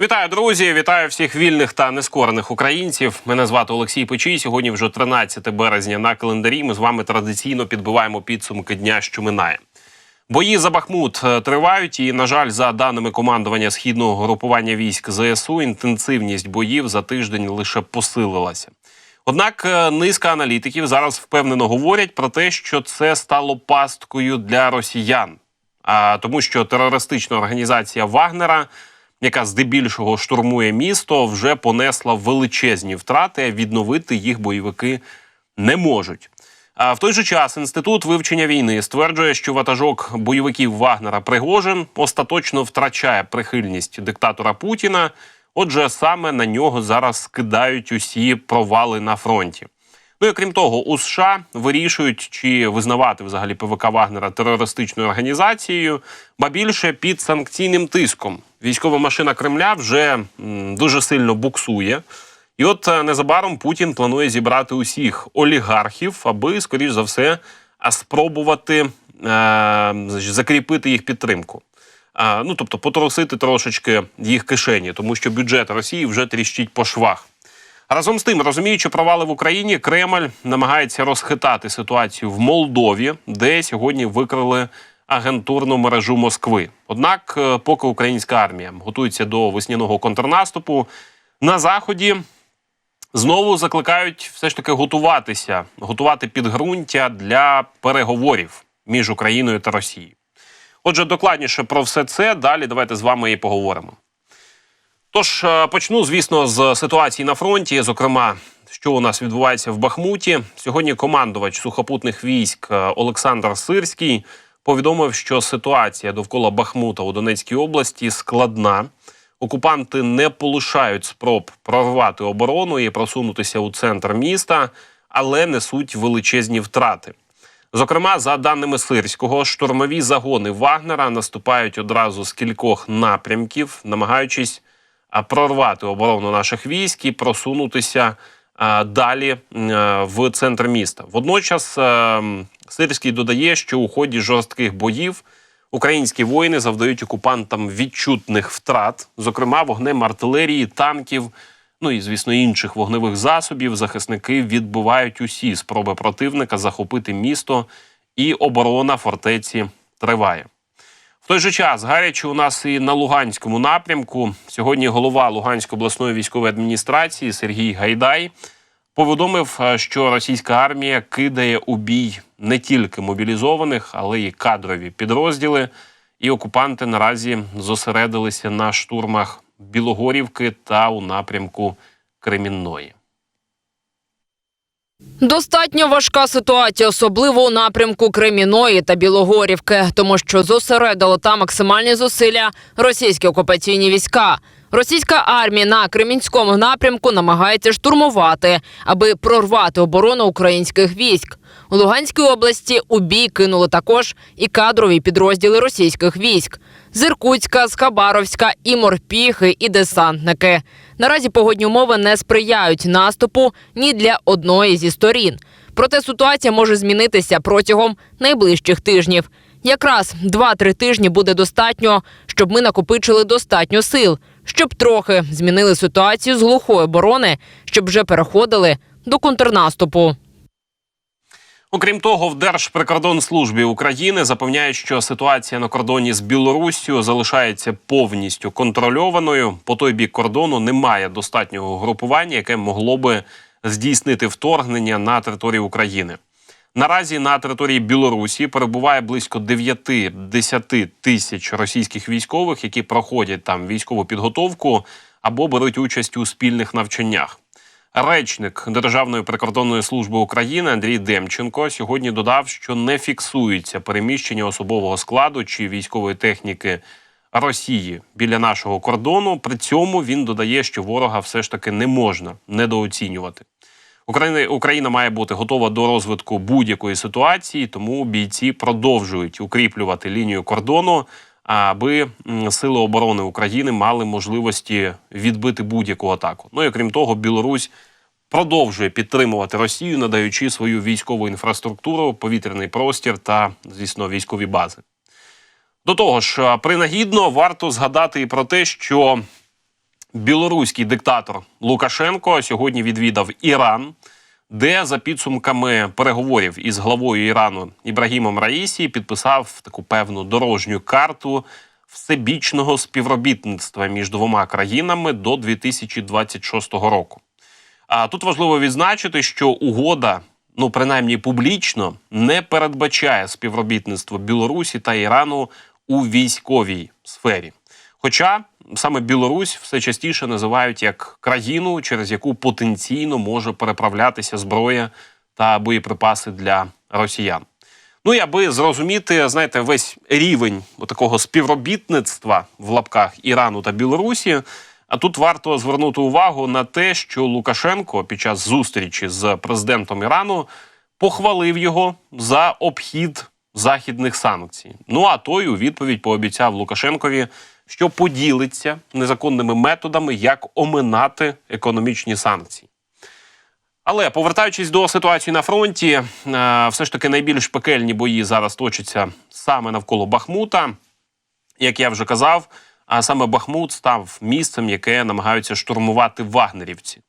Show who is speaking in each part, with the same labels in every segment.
Speaker 1: Вітаю, друзі! Вітаю всіх вільних та нескорених українців. Мене звати Олексій Печій. Сьогодні вже 13 березня на календарі. Ми з вами традиційно підбиваємо підсумки дня, що минає. Бої за Бахмут е, тривають, і, на жаль, за даними командування східного групування військ ЗСУ, інтенсивність боїв за тиждень лише посилилася. Однак е, низка аналітиків зараз впевнено говорять про те, що це стало пасткою для росіян, а тому, що терористична організація Вагнера, яка здебільшого штурмує місто, вже понесла величезні втрати. Відновити їх бойовики не можуть. А в той же час інститут вивчення війни стверджує, що ватажок бойовиків Вагнера Пригожин остаточно втрачає прихильність диктатора Путіна. Отже, саме на нього зараз скидають усі провали на фронті. Ну і крім того, у США вирішують, чи визнавати взагалі ПВК Вагнера терористичною організацією, ба більше під санкційним тиском. Військова машина Кремля вже дуже сильно буксує. І от е, незабаром Путін планує зібрати усіх олігархів, аби, скоріш за все, спробувати е, закріпити їх підтримку. А, ну тобто потрусити трошечки їх кишені, тому що бюджет Росії вже тріщить по швах. Разом з тим, розуміючи провали в Україні, Кремль намагається розхитати ситуацію в Молдові, де сьогодні викрили агентурну мережу Москви. Однак, е, поки українська армія готується до весняного контрнаступу, на заході знову закликають все ж таки готуватися, готувати підґрунтя для переговорів між Україною та Росією. Отже, докладніше про все це далі давайте з вами і поговоримо. Тож е, почну, звісно, з ситуації на фронті, зокрема, що у нас відбувається в Бахмуті. Сьогодні командувач сухопутних військ е, Олександр Сирський повідомив, що ситуація довкола Бахмута у Донецькій області складна. Окупанти не полишають спроб прорвати оборону і просунутися у центр міста, але несуть величезні втрати. Зокрема, за даними Сирського, штурмові загони Вагнера наступають одразу з кількох напрямків, намагаючись прорвати оборону наших військ і просунутися далі в центр міста. Водночас а, м, Сирський додає, що у ході жорстких боїв українські воїни завдають окупантам відчутних втрат, зокрема вогнем артилерії, танків. Ну і звісно інших вогневих засобів захисники відбивають усі спроби противника захопити місто, і оборона фортеці триває. В той же час гаряче у нас і на Луганському напрямку. Сьогодні голова Луганської обласної військової адміністрації Сергій Гайдай повідомив, е, що російська армія кидає у бій не тільки мобілізованих, але й кадрові підрозділи. І окупанти наразі зосередилися на штурмах Білогорівки та у напрямку Кремінної.
Speaker 2: Достатньо важка ситуація, особливо у напрямку Креміної та Білогорівки, тому що зосередило там максимальні зусилля російські окупаційні війська. Російська армія на Кремінському напрямку намагається штурмувати, аби прорвати оборону українських військ. У Луганській області у бій кинули також і кадрові підрозділи російських військ з Іркутська, з Хабаровська, і морпіхи, і десантники. Наразі погодні умови не сприяють наступу ні для одної зі сторін. Проте ситуація може змінитися протягом найближчих тижнів. Якраз 2-3 тижні буде достатньо, щоб ми накопичили достатньо сил, щоб трохи змінили ситуацію з глухої оборони, щоб вже переходили до контрнаступу.
Speaker 1: Окрім того, в Держприкордонслужбі України запевняють, що ситуація на кордоні з Білоруссю залишається повністю контрольованою. По той бік кордону немає достатнього групування, яке могло би здійснити вторгнення на територію України. Наразі на території Білорусі перебуває близько 9-10 тисяч російських військових, які проходять там військову підготовку або беруть участь у спільних навчаннях. Речник Державної прикордонної служби України Андрій Демченко сьогодні додав, що не фіксується переміщення особового складу чи військової техніки Росії біля нашого кордону. При цьому він додає, що ворога все ж таки не можна недооцінювати. Україна Україна має бути готова до розвитку будь-якої ситуації, тому бійці продовжують укріплювати лінію кордону, аби сили оборони України мали можливості відбити будь-яку атаку. Ну і крім того, Білорусь продовжує підтримувати Росію, надаючи свою військову інфраструктуру, повітряний простір та, звісно, військові бази. До того ж, принагідно варто згадати і про те, що білоруський диктатор Лукашенко сьогодні відвідав Іран, де за підсумками переговорів із главою Ірану Ібрагімом Раїсі підписав таку певну дорожню карту всебічного співробітництва між двома країнами до 2026 року. А тут важливо відзначити, що угода, ну принаймні публічно, не передбачає співробітництво Білорусі та Ірану у військовій сфері. Хоча саме Білорусь все частіше називають як країну, через яку потенційно може переправлятися зброя та боєприпаси для росіян. Ну і аби зрозуміти, знаєте, весь рівень такого співробітництва в лапках Ірану та Білорусі. А тут варто звернути увагу на те, що Лукашенко під час зустрічі з президентом Ірану похвалив його за обхід західних санкцій. Ну а той у відповідь пообіцяв Лукашенкові, що поділиться незаконними методами, як оминати економічні санкції. Але повертаючись до ситуації на фронті, е, все ж таки найбільш пекельні бої зараз точаться саме навколо Бахмута. Як я вже казав, а саме Бахмут став місцем, яке намагаються штурмувати вагнерівці.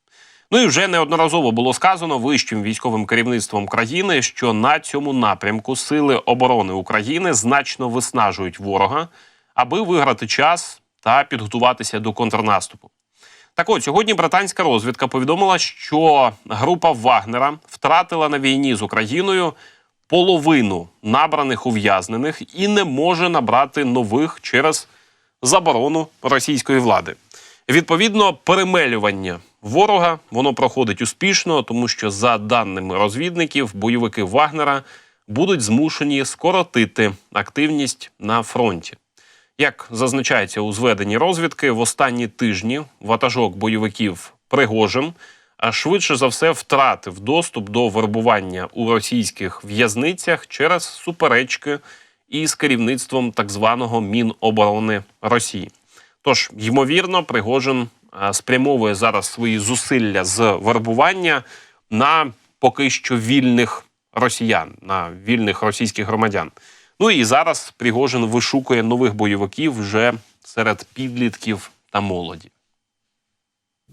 Speaker 1: Ну і вже неодноразово було сказано вищим військовим керівництвом країни, що на цьому напрямку сили оборони України значно виснажують ворога, аби виграти час та підготуватися до контрнаступу. Так от сьогодні британська розвідка повідомила, що група Вагнера втратила на війні з Україною половину набраних ув'язнених і не може набрати нових через заборону російської влади. Відповідно, перемелювання ворога воно проходить успішно, тому що, за даними розвідників, бойовики Вагнера будуть змушені скоротити активність на фронті. Як зазначається у зведенні розвідки, в останні тижні ватажок бойовиків Пригожин а швидше за все втратив доступ до вербування у російських в'язницях через суперечки із керівництвом так званого Міноборони Росії. Тож, ймовірно, Пригожин спрямовує зараз свої зусилля з вербування на поки що вільних росіян, на вільних російських громадян. Ну і зараз Пригожин вишукує нових бойовиків вже серед підлітків та молоді.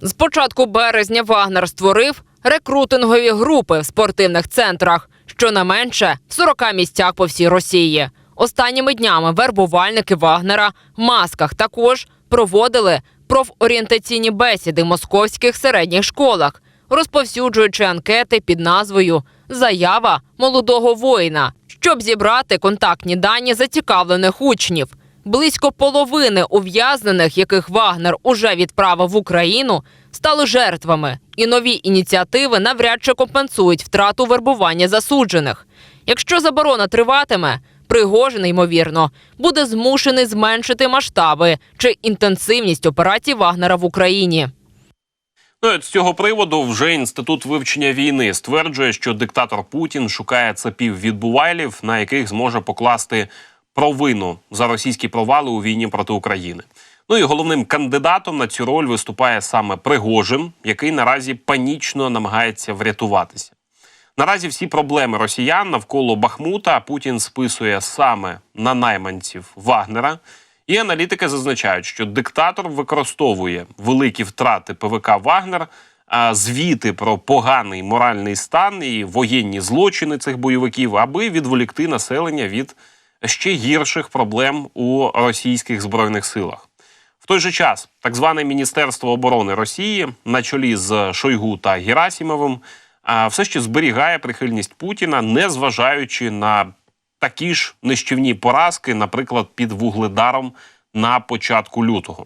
Speaker 2: З початку березня Вагнер створив рекрутингові групи в спортивних центрах, щонайменше в 40 місцях по всій Росії. Останніми днями вербувальники Вагнера в масках також проводили профорієнтаційні бесіди в московських середніх школах, розповсюджуючи анкети під назвою Заява молодого воїна, щоб зібрати контактні дані зацікавлених учнів. Близько половини ув'язнених, яких Вагнер уже відправив в Україну, стали жертвами, і нові ініціативи навряд чи компенсують втрату вербування засуджених. Якщо заборона триватиме, Пригожин, ймовірно, буде змушений зменшити масштаби чи інтенсивність операцій Вагнера в Україні.
Speaker 1: Ну, з цього приводу вже інститут вивчення війни стверджує, що диктатор Путін шукає цепів відбувайлів, на яких зможе покласти провину за російські провали у війні проти України. Ну і головним кандидатом на цю роль виступає саме Пригожин, який наразі панічно намагається врятуватися. Наразі всі проблеми росіян навколо Бахмута Путін списує саме на найманців Вагнера. І аналітики зазначають, що диктатор використовує великі втрати ПВК Вагнер, звіти про поганий моральний стан і воєнні злочини цих бойовиків, аби відволікти населення від ще гірших проблем у російських збройних силах. В той же час так зване Міністерство оборони Росії на чолі з Шойгу та Герасімовим все ще зберігає прихильність Путіна, не зважаючи на такі ж нищівні поразки, наприклад, під вугледаром на початку лютого.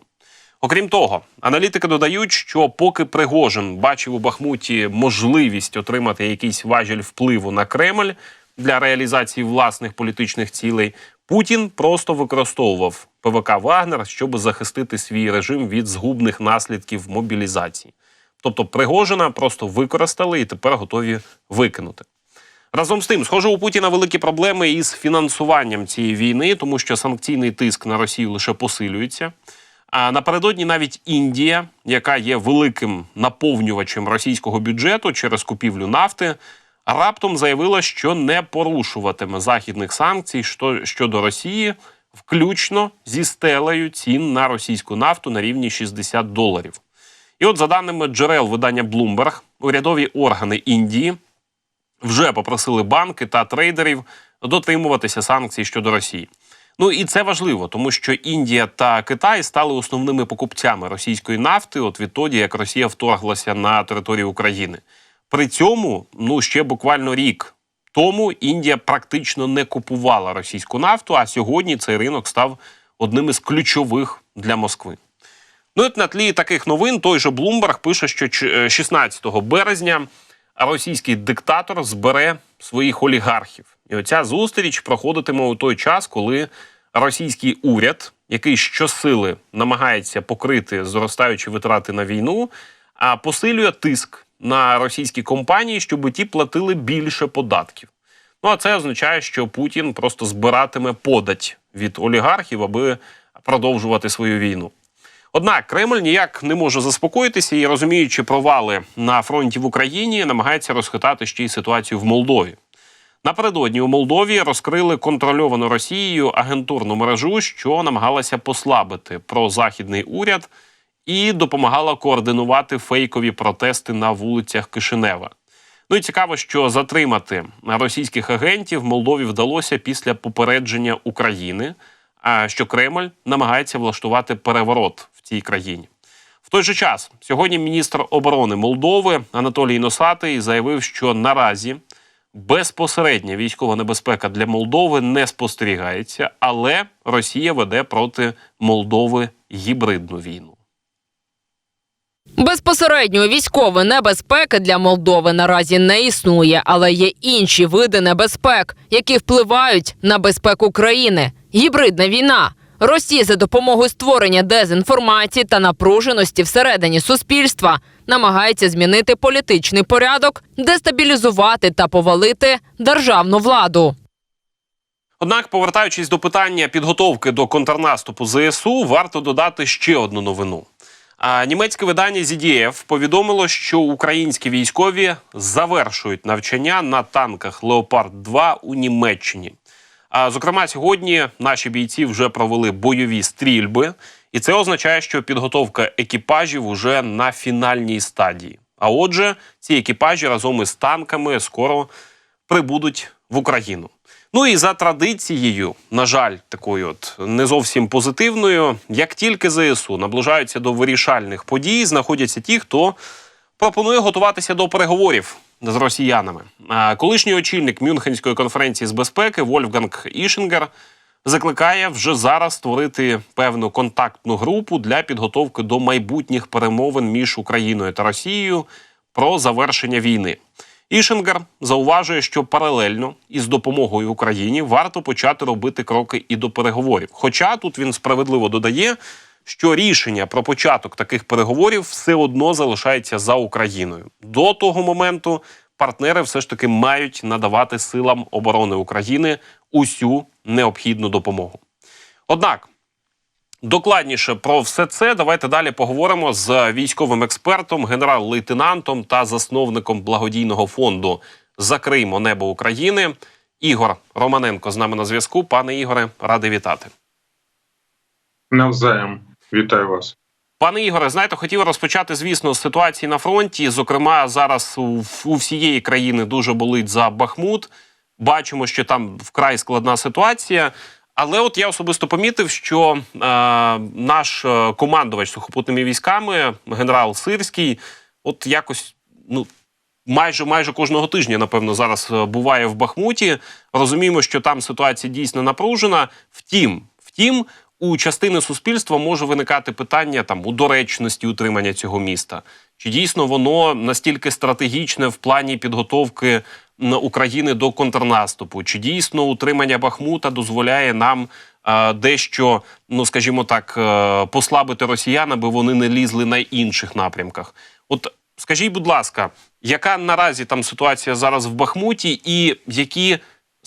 Speaker 1: Окрім того, аналітики додають, що поки Пригожин бачив у Бахмуті можливість отримати якийсь важіль впливу на Кремль для реалізації власних політичних цілей, Путін просто використовував ПВК Вагнер, щоб захистити свій режим від згубних наслідків мобілізації. Тобто Пригожина просто використали і тепер готові викинути. Разом з тим, схоже, у Путіна великі проблеми із фінансуванням цієї війни, тому що санкційний тиск на Росію лише посилюється. А напередодні навіть Індія, яка є великим наповнювачем російського бюджету через купівлю нафти, раптом заявила, що не порушуватиме західних санкцій щодо Росії включно зі стелею цін на російську нафту на рівні 60 доларів. І от, за даними джерел видання Bloomberg, урядові органи Індії вже попросили банки та трейдерів дотримуватися санкцій щодо Росії. Ну і це важливо, тому що Індія та Китай стали основними покупцями російської нафти, от відтоді як Росія вторглася на територію України. При цьому, ну ще буквально рік тому Індія практично не купувала російську нафту, а сьогодні цей ринок став одним із ключових для Москви. Ну, от на тлі таких новин той же Bloomberg пише, що ч- е, 16 березня російський диктатор збере своїх олігархів. І оця зустріч проходитиме у той час, коли російський уряд, який щосили намагається покрити зростаючі витрати на війну, а посилює тиск на російські компанії, щоб ті платили більше податків. Ну а це означає, що Путін просто збиратиме подать від олігархів, аби продовжувати свою війну. Однак Кремль ніяк не може заспокоїтися і, розуміючи провали на фронті в Україні, намагається розхитати ще й ситуацію в Молдові. Напередодні у Молдові розкрили контрольовану Росією агентурну мережу, що намагалася послабити прозахідний уряд і допомагала координувати фейкові протести на вулицях Кишинева. Ну і цікаво, що затримати російських агентів Молдові вдалося після попередження України, що Кремль намагається влаштувати переворот в цій країні. В той же час сьогодні міністр оборони Молдови Анатолій Носатий заявив, що наразі безпосередня військова небезпека для Молдови не спостерігається, але Росія веде проти Молдови гібридну війну.
Speaker 2: Безпосередньої військової небезпеки для Молдови наразі не існує, але є інші види небезпек, які впливають на безпеку країни. Гібридна війна. Росія за допомогою створення дезінформації та напруженості всередині суспільства намагається змінити політичний порядок, дестабілізувати та повалити державну владу.
Speaker 1: Однак, повертаючись до питання підготовки до контрнаступу ЗСУ, варто додати ще одну новину. А німецьке видання ZDF повідомило, що українські військові завершують навчання на танках Леопард 2 у Німеччині. А зокрема, сьогодні наші бійці вже провели бойові стрільби, і це означає, що підготовка екіпажів уже на фінальній стадії. А отже, ці екіпажі разом із танками скоро прибудуть в Україну. Ну і за традицією, на жаль, такою от не зовсім позитивною, як тільки ЗСУ наближаються до вирішальних подій, знаходяться ті, хто пропонує готуватися до переговорів з росіянами. Колишній очільник Мюнхенської конференції з безпеки Вольфганг Ішингер закликає вже зараз створити певну контактну групу для підготовки до майбутніх перемовин між Україною та Росією про завершення війни. Ішингер зауважує, що паралельно із допомогою Україні варто почати робити кроки і до переговорів. Хоча тут він справедливо додає, що рішення про початок таких переговорів все одно залишається за Україною. До того моменту партнери все ж таки мають надавати силам оборони України усю необхідну допомогу. Однак Докладніше про все це давайте далі поговоримо з військовим експертом, генерал-лейтенантом та засновником благодійного фонду Закриймо небо України. Ігор Романенко з нами на зв'язку. Пане Ігоре, радий вітати.
Speaker 3: Навзаєм. Вітаю вас.
Speaker 1: Пане Ігоре, знаєте, хотів розпочати, звісно, з ситуації на фронті. Зокрема, зараз у, всієї країни дуже болить за Бахмут. Бачимо, що там вкрай складна ситуація. Але от я особисто помітив, що е, наш е, командувач сухопутними військами, генерал Сирський, от якось ну. Майже майже кожного тижня, напевно, зараз е, буває в Бахмуті. Розуміємо, що там ситуація дійсно напружена. Втім, втім, у частини суспільства може виникати питання там у доречності утримання цього міста. Чи дійсно воно настільки стратегічне в плані підготовки України до контрнаступу? Чи дійсно утримання Бахмута дозволяє нам е, дещо, ну скажімо так, е, послабити росіян, аби вони не лізли на інших напрямках? От скажіть, будь ласка, яка наразі там ситуація зараз в Бахмуті, і які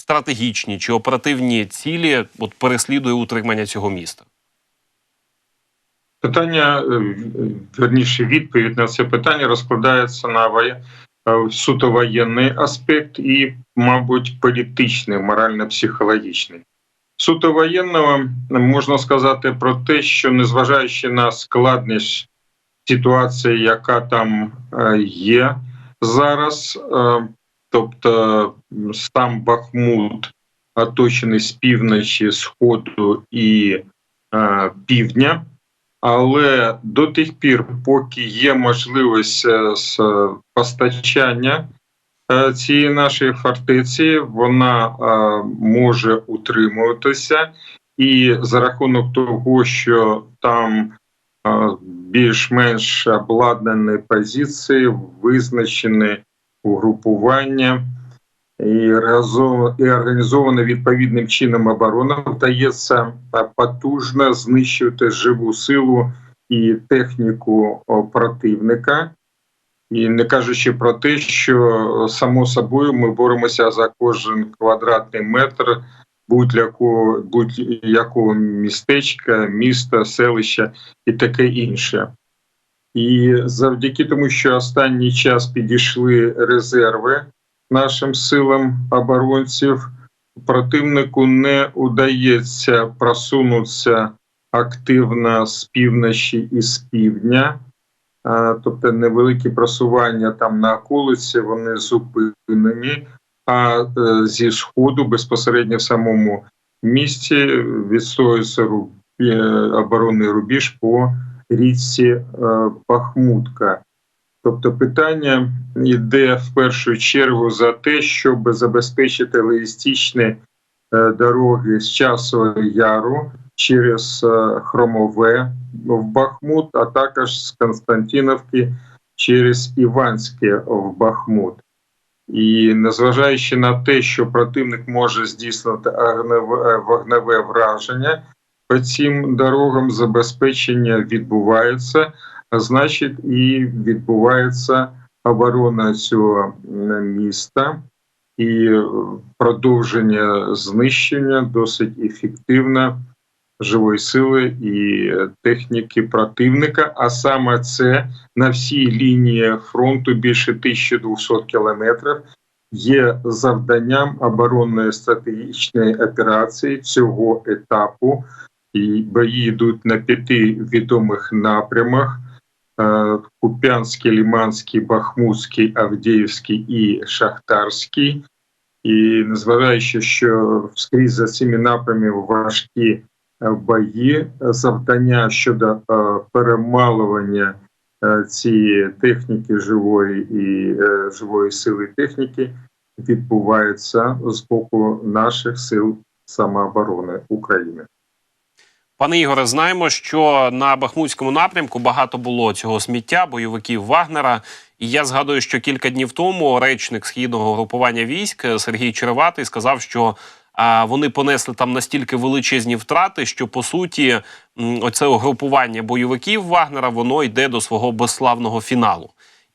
Speaker 1: стратегічні чи оперативні цілі от переслідує утримання цього міста?
Speaker 3: Питання, е, верніше, відповідь на це питання розкладається на е, суто воєнний аспект і, мабуть, політичний, морально-психологічний. суто воєнного можна сказати про те, що незважаючи на складність ситуації, яка там е, є зараз, тобто сам Бахмут оточений з півночі, сходу і е, півдня. Але до тих пір, поки є можливість е, з постачання е, цієї нашої фортеці, вона е, може утримуватися, і за рахунок того, що там е, більш-менш обладнані позиції, визначені угрупування і і організована відповідним чином оборона, вдається потужно знищувати живу силу і техніку противника. І не кажучи про те, що само собою ми боремося за кожен квадратний метр будь-якого будь-якого містечка, міста, селища і таке інше. І завдяки тому, що останній час підійшли резерви нашим силам оборонців, противнику не удається просунутися активно з півночі і з півдня. Тобто невеликі просування там на околиці, вони зупинені, а е, зі сходу безпосередньо в самому місті відстоюється е, оборонний рубіж по річці е, Бахмутка. Тобто питання йде в першу чергу за те, щоб забезпечити логістичні е, дороги з Часового Яру через е, Хромове в Бахмут, а також з Константиновки через Іванське в Бахмут. І незважаючи на те, що противник може здійснити вогневе враження по цим дорогам, забезпечення відбувається, а значить, і відбувається оборона цього міста і продовження знищення досить ефективно живої сили і техніки противника. А саме це на всій лінії фронту більше 1200 кілометрів. Є завданням оборонної стратегічної операції цього етапу, і бої йдуть на п'яти відомих напрямах: е, Куп'янський, Ліманський, Бахмутський, Авдіївський і Шахтарський. І незважаючи, що скрізь за цими напрямами важкі е, бої, завдання щодо е, перемалування цієї техніки живої і живої сили техніки відбувається з боку наших сил самооборони України.
Speaker 1: Пане Ігоре, знаємо, що на Бахмутському напрямку багато було цього сміття, бойовиків Вагнера. І я згадую, що кілька днів тому речник східного групування військ Сергій Череватий сказав, що вони понесли там настільки величезні втрати, що по суті оце угрупування бойовиків Вагнера воно йде до свого безславного фіналу.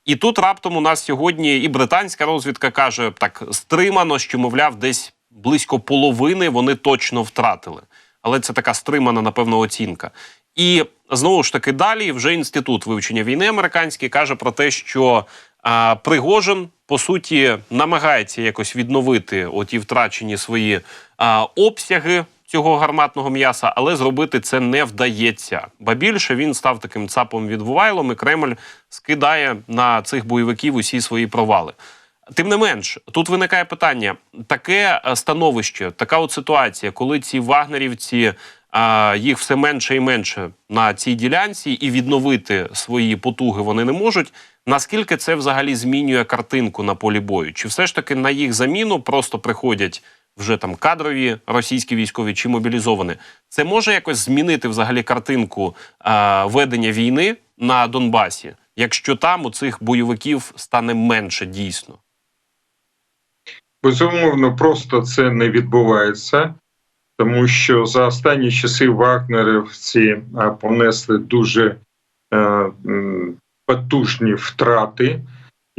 Speaker 1: І тут раптом у нас сьогодні і британська розвідка каже так стримано, що мовляв, десь близько половини вони точно втратили. Але це така стримана, напевно, оцінка. І знову ж таки далі вже інститут вивчення війни американський каже про те, що а, Пригожин по суті намагається якось відновити оті втрачені свої а, обсяги цього гарматного м'яса, але зробити це не вдається. Ба більше він став таким цапом відбувайлом, і Кремль скидає на цих бойовиків усі свої провали. Тим не менш, тут виникає питання: таке е, становище, така от ситуація, коли ці вагнерівці а, їх все менше і менше на цій ділянці, і відновити свої потуги вони не можуть. Наскільки це взагалі змінює картинку на полі бою? Чи все ж таки на їх заміну просто приходять вже там кадрові російські військові чи мобілізовані? Це може якось змінити взагалі картинку а, ведення війни на Донбасі, якщо там у цих бойовиків стане менше дійсно?
Speaker 3: Безумовно, просто це не відбувається, тому що за останні часи вагнерівці понесли дуже е, потужні втрати.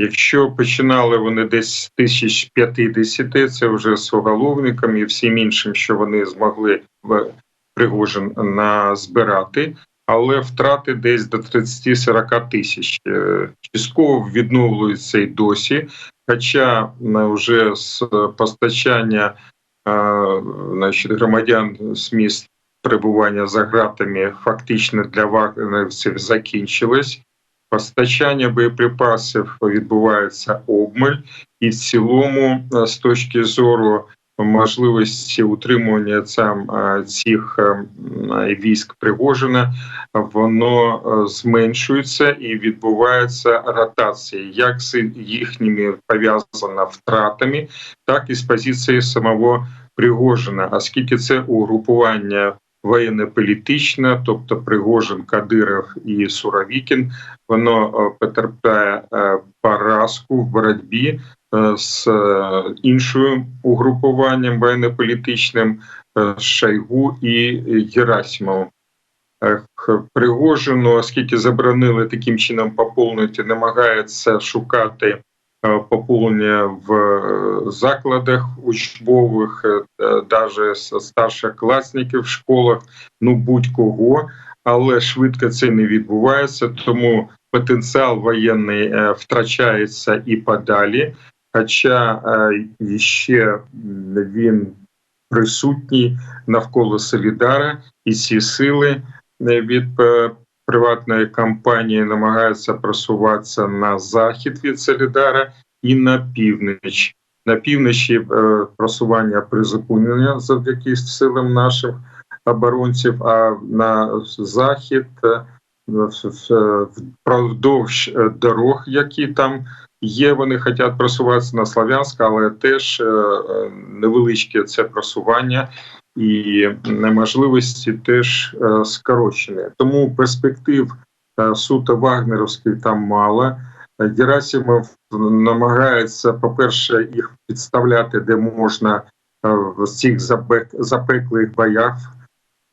Speaker 3: Якщо починали вони десь з 1050, це вже з уголовником і всім іншим, що вони змогли в Пригожин назбирати, але втрати десь до 30-40 тисяч. Е, Частково відновлюються й досі. Хоча вже з постачання е, значить, громадян з міст перебування за ґратами фактично для вагнерівців закінчилось. Постачання боєприпасів відбувається обмаль, і в цілому, е, з точки зору можливості утримування е, цих е, військ Пригожина, воно е, зменшується і відбувається ротація, як з їхніми пов'язана втратами, так і з позиції самого Пригожина, оскільки це угрупування воєнно-політичне, тобто Пригожин, Кадиров і Суровікін, воно е, потерпає е, поразку в боротьбі е, з е, іншим угрупуванням воєнно-політичним е, і Герасимовим. Пригожину, оскільки заборонили таким чином поповнити, намагається шукати поповнення в закладах учбових, навіть старших класників в школах, ну будь-кого, але швидко це не відбувається, тому потенціал воєнний е, втрачається і подалі. Хоча е, ще він присутній навколо Солідара, і ці сили е, від приватної компанії намагаються просуватися на захід від Солідара і на північ. На півночі е, просування призупинення завдяки силам наших оборонців, а на захід е, впродовж е, дорог, які там є, вони хочуть просуватися на Слав'янськ, але теж е, е, невеличке це просування і неможливості теж скорочені. Тому перспектив суто вагнерівських там мало. Герасимов намагається, по-перше, їх підставляти, де можна в цих запек- запеклих боях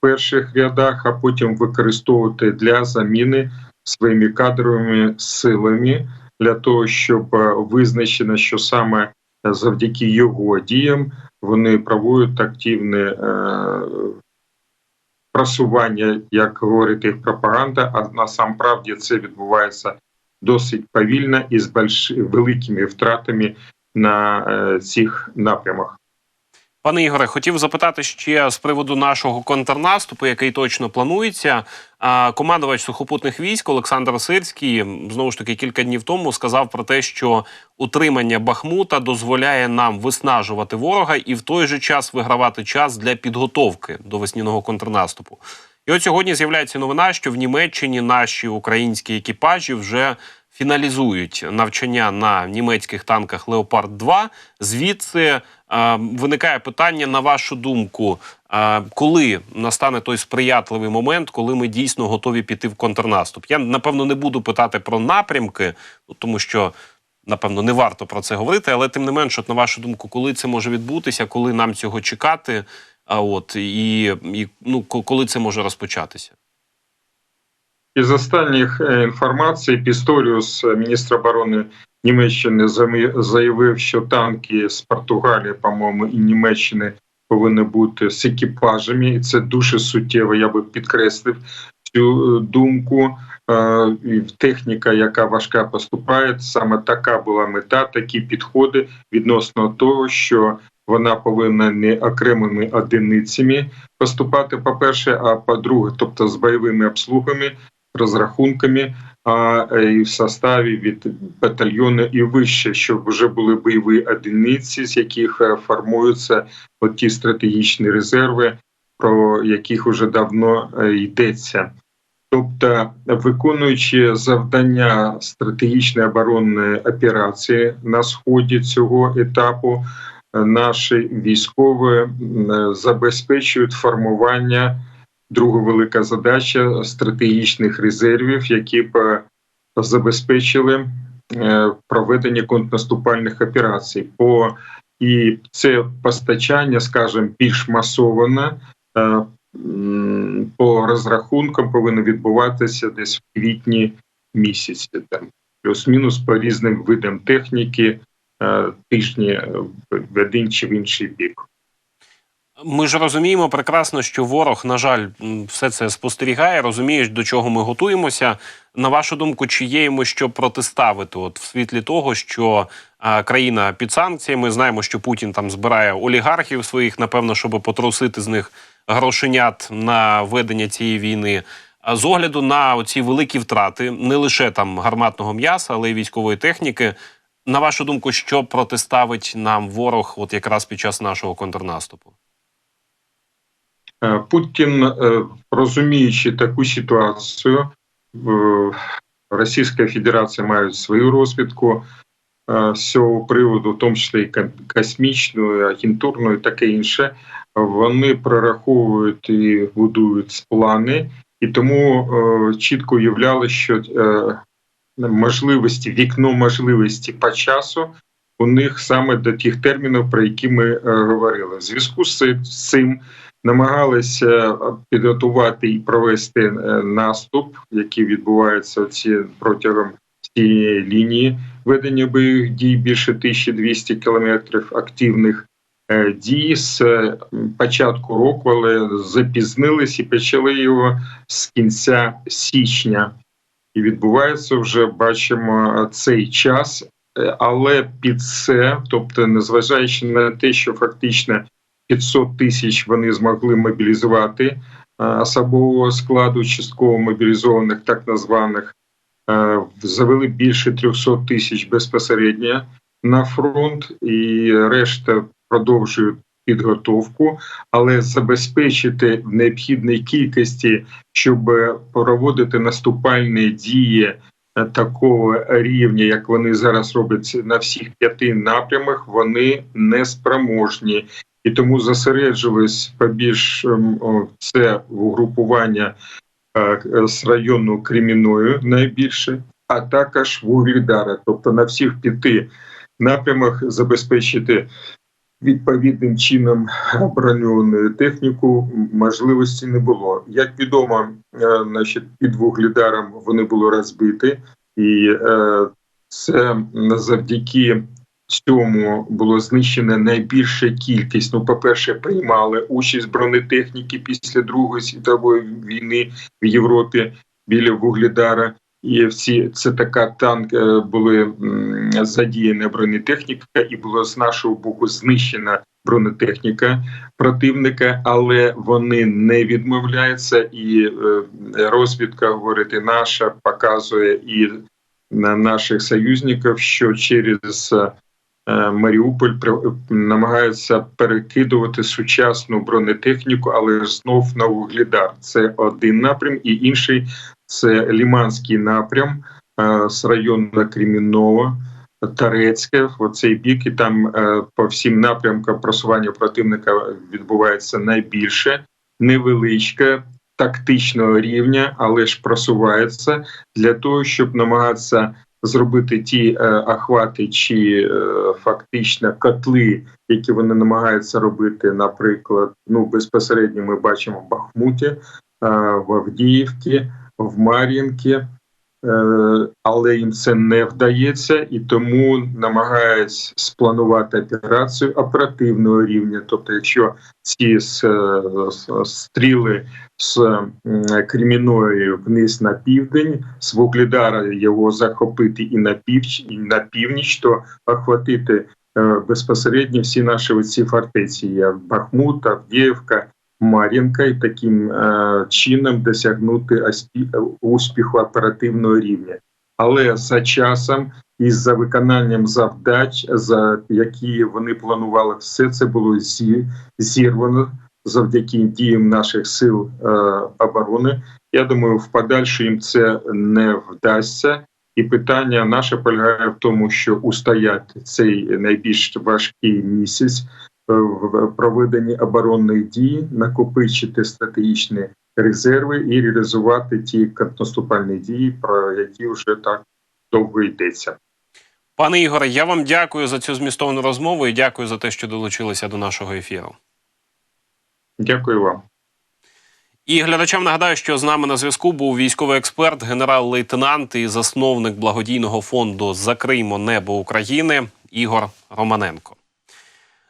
Speaker 3: перших рядах, а потім використовувати для заміни своїми кадровими силами для того, щоб е, визначено, що саме завдяки його діям вони проводять активне е, просування, як говорить їх пропаганда. А насамправді це відбувається досить повільно і з великими втратами на е, цих напрямах.
Speaker 1: Пане Ігоре, хотів запитати ще з приводу нашого контрнаступу, який точно планується. Командувач сухопутних військ Олександр Сирський знову ж таки кілька днів тому сказав про те, що утримання Бахмута дозволяє нам виснажувати ворога і в той же час вигравати час для підготовки до весняного контрнаступу. І от сьогодні з'являється новина, що в Німеччині наші українські екіпажі вже фіналізують навчання на німецьких танках Леопард 2 Звідси виникає питання, на вашу думку, коли настане той сприятливий момент, коли ми дійсно готові піти в контрнаступ? Я напевно не буду питати про напрямки, ну, тому що. Напевно, не варто про це говорити, але тим не менш, от на вашу думку, коли це може відбутися, коли нам цього чекати, а от і, і ну коли це може розпочатися?
Speaker 3: Із останніх е, інформацій Пісторіус, е, міністр оборони Німеччини, заявив, що танки з Португалії, по-моєму, і Німеччини повинні бути з екіпажами, і це дуже суттєво. Я би підкреслив цю е, думку. Техніка, яка важка поступає, саме така була мета, такі підходи відносно того, що вона повинна не окремими одиницями поступати, по-перше, а по-друге, тобто з бойовими обслугами, розрахунками, а е, і в составі від батальйону і вище, щоб вже були бойові одиниці, з яких е, формуються ті стратегічні резерви, про яких уже давно е, йдеться. Тобто, виконуючи завдання стратегічної оборонної операції на сході цього етапу, наші військові забезпечують формування друга велика задача стратегічних резервів, які б е, забезпечили е, проведення контрнаступальних операцій. По і це постачання, скажімо, більш масоване. е, По розрахункам повинно відбуватися десь в квітні місяці, там плюс-мінус по різним видам техніки, тижні в один чи в інший бік.
Speaker 1: Ми ж розуміємо прекрасно, що ворог, на жаль, все це спостерігає, розуміє, до чого ми готуємося. На вашу думку, чи є йому що протиставити, от в світлі того, що а, країна під санкціями. Знаємо, що Путін там збирає олігархів своїх, напевно, щоб потрусити з них грошенят на ведення цієї війни. А з огляду на ці великі втрати, не лише там гарматного м'яса, але й військової техніки. На вашу думку, що протиставить нам ворог, от якраз під час нашого контрнаступу?
Speaker 3: Е, Путін, е, розуміючи таку ситуацію, Російська Федерація має свою розвідку е, з цього приводу, в тому числі і космічну, і агентурну і таке інше. Вони прораховують і будують плани, і тому чітко уявляли, що можливості, вікно можливості по часу у них саме до тих термінів, про які ми е, говорили. В зв'язку з цим намагалися підготувати і провести е, наступ, який відбувається ці протягом цієї лінії ведення бойових дій більше 1200 кілометрів активних е, дій з е, початку року, але запізнились і почали його з кінця січня. І відбувається вже бачимо цей час, Е, але під це, тобто, незважаючи на те, що фактично 500 тисяч вони змогли мобілізувати е, особового складу частково мобілізованих, так названих, е, завели більше 300 тисяч безпосередньо на фронт, і решта продовжують підготовку, але забезпечити в необхідній кількості, щоб проводити наступальні дії е, такого рівня, як вони зараз роблять на всіх п'яти напрямах, вони не спроможні. І тому зосереджувались побільш ем, це угрупування е, з району Креміною найбільше, а також Вугледара. Тобто на всіх п'яти напрямах забезпечити відповідним чином броньовану техніку можливості не було. Як відомо, е, значить, під Вугледаром вони були розбиті, і е, це завдяки цьому було знищено найбільша кількість. Ну, по-перше, приймали участь бронетехніки після Другої світової війни в Європі біля Вугледара. І всі це така танк е, були задіяна бронетехніка, і було з нашого боку знищена бронетехніка противника, але вони не відмовляються, і е, розвідка говорить, і наша показує і на наших союзників, що через е, Маріуполь при- намагаються перекидувати сучасну бронетехніку, але знов на Вугледар. Це один напрям, і інший це Ліманський напрям е, з району Кремінного, Тарецьке, в оцей бік, і там е, по всім напрямкам просування противника відбувається найбільше, невеличке. Тактичного рівня, але ж просувається для того, щоб намагатися зробити ті е, охвати чи е, фактично котли, які вони намагаються робити, наприклад, ну безпосередньо ми бачимо в Бахмуті, е, в Авдіївці, в Мар'їнці, але їм це не вдається, і тому намагаються спланувати операцію оперативного рівня. Тобто, якщо ці с- стріли з м, вниз на південь, з Вугледара його захопити і на північ, і на північ, то охватити е, безпосередньо всі наші оці фортеці, як Бахмут, Авдіївка, Мар'їнка, і таким е, чином досягнути успіху оперативного рівня. Але за часом і за виконанням завдач, за які вони планували, все це було зі, зірвано завдяки діям наших сил е, оборони. Я думаю, в подальше їм це не вдасться. І питання наше полягає в тому, що устояти цей найбільш важкий місяць в проведенні оборонних дій, накопичити стратегічні резерви і реалізувати ті контрнаступальні дії, про які вже так довго йдеться.
Speaker 1: Пане Ігоре, я вам дякую за цю змістовну розмову і дякую за те, що долучилися до нашого ефіру.
Speaker 3: Дякую вам.
Speaker 1: І глядачам нагадаю, що з нами на зв'язку був військовий експерт, генерал-лейтенант і засновник благодійного фонду Закриймо небо України Ігор Романенко.